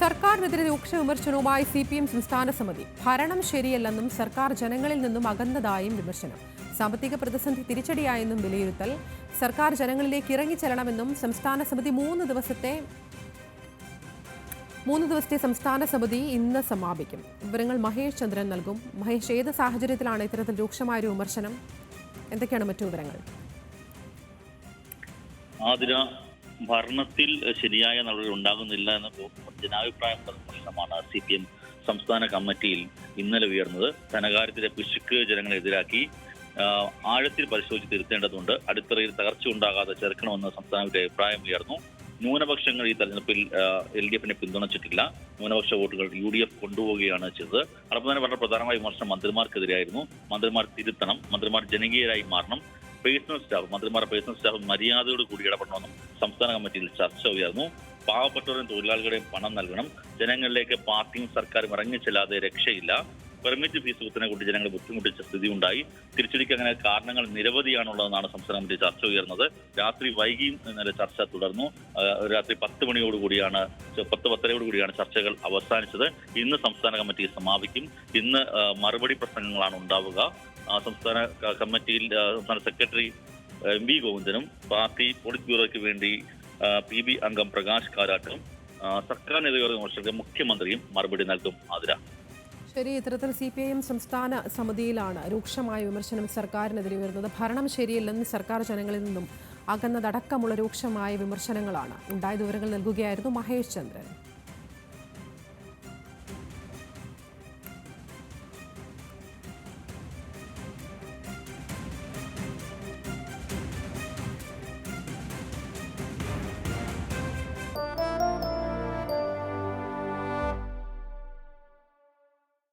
സർക്കാരിനെതിരെ രൂക്ഷ വിമർശനവുമായി സി പി എം സംസ്ഥാന സമിതി. ഭരണം ശരിയല്ലെന്നും സർക്കാർ ജനങ്ങളിൽ നിന്നും അകന്നതായും വിമർശനം. സാമ്പത്തിക പ്രതിസന്ധി തിരിച്ചടിയായെന്നും വിലയിരുത്തൽ. സർക്കാർ ജനങ്ങളിലേക്ക് ഇറങ്ങിച്ചെല്ലണമെന്നും സംസ്ഥാന സമിതി മൂന്ന് ദിവസത്തെ മൂന്ന് ദിവസത്തെ സംസ്ഥാന സമിതി ഇന്ന് സമാപിക്കും. വിവരങ്ങൾ മഹേഷ് ചന്ദ്രൻ നൽകും. മഹേഷ് ഏത് സാഹചര്യത്തിലാണ് ഇത്തരത്തിൽ രൂക്ഷമായ ഒരു വിമർശനം? എന്തൊക്കെയാണ് മറ്റു വിവരങ്ങൾ? ഭരണത്തിൽ ശരിയായ നടപടി ഉണ്ടാകുന്നില്ല എന്ന ജനാഭിപ്രായം പ്രശ്നമാണ് സി പി എം സംസ്ഥാന കമ്മിറ്റിയിൽ ഇന്നലെ ഉയർന്നത്. ധനകാര്യത്തിലെ പിശുക്ക് ജനങ്ങളെതിരാക്കി ആഴത്തിൽ പരിശോധിച്ച് തിരുത്തേണ്ടതുണ്ട്. അടിത്തറയിൽ തകർച്ച ഉണ്ടാകാതെ ചേർക്കണമെന്ന് സംസ്ഥാനത്തിന്റെ അഭിപ്രായം ഉയർന്നു. ന്യൂനപക്ഷങ്ങൾ ഈ തെരഞ്ഞെടുപ്പിൽ എൽ ഡി എഫിനെ പിന്തുണച്ചിട്ടില്ല. ന്യൂനപക്ഷ വോട്ടുകൾ യു ഡി എഫ് കൊണ്ടുപോവുകയാണ് ചെയ്തത്. അടുപ്പം തന്നെ വളരെ പ്രധാനമായ വിമർശനം മന്ത്രിമാർക്കെതിരായിരുന്നു. മന്ത്രിമാർ തിരുത്തണം. മന്ത്രിമാർ ജനകീയരായി മാറണം. പേഴ്സണൽ സ്റ്റാഫ് മന്ത്രിമാരുടെ പേഴ്സണൽ സ്റ്റാഫ് മര്യാദയോട് കൂടി ഇടപെടണമെന്നും സംസ്ഥാന കമ്മിറ്റിയിൽ ചർച്ച ഉയർന്നു. പാവപ്പെട്ടവരും തൊഴിലാളികളുടെയും പണം നൽകണം. ജനങ്ങളിലേക്ക് പാർട്ടിയും സർക്കാരും ഇറങ്ങിച്ചെല്ലാതെ രക്ഷയില്ല. പെർമിറ്റ് ഫീസ് കുത്തിനെ കൊണ്ട് ജനങ്ങൾ ബുദ്ധിമുട്ടിച്ച സ്ഥിതി ഉണ്ടായി തിരിച്ചടിക്ക് അങ്ങനെ കാരണങ്ങൾ നിരവധിയാണുള്ളതെന്നാണ് സംസ്ഥാന കമ്മിറ്റി ചർച്ച ഉയർന്നത്. രാത്രി വൈകിയും ഇന്നലെ ചർച്ച തുടർന്നു. രാത്രി പത്ത് മണിയോടുകൂടിയാണ് പത്ത് പത്തരയോട് കൂടിയാണ് ചർച്ചകൾ അവസാനിച്ചത്. ഇന്ന് സംസ്ഥാന കമ്മിറ്റി സമാപിക്കും. ഇന്ന് മറുപടി പ്രസംഗങ്ങളാണ് ഉണ്ടാവുക. സംസ്ഥാന കമ്മിറ്റിയിൽ സംസ്ഥാന സെക്രട്ടറി എം വി ഗോവിന്ദനും പാർട്ടി പോളിറ്റ് ബ്യൂറോയ്ക്ക് വേണ്ടി പി ബി അംഗം പ്രകാശ് കാരാട്ടും സർക്കാർ നേതൃയോഗ വിമർശകർക്ക് മുഖ്യമന്ത്രിയും മറുപടി നൽകും ആതിര. ശരി ഇത്തരത്തിൽ സി പി ഐ എം സംസ്ഥാന സമിതിയിലാണ് രൂക്ഷമായ വിമർശനം സർക്കാരിനെതിരെ വരുന്നത് ഭരണം ശരിയല്ലെന്ന് സർക്കാർ ജനങ്ങളിൽ നിന്നും അകന്നതടക്കമുള്ള രൂക്ഷമായ വിമർശനങ്ങളാണ്. ഉണ്ടായ വിവരങ്ങൾ നൽകുകയായിരുന്നു മഹേഷ് ചന്ദ്രൻ.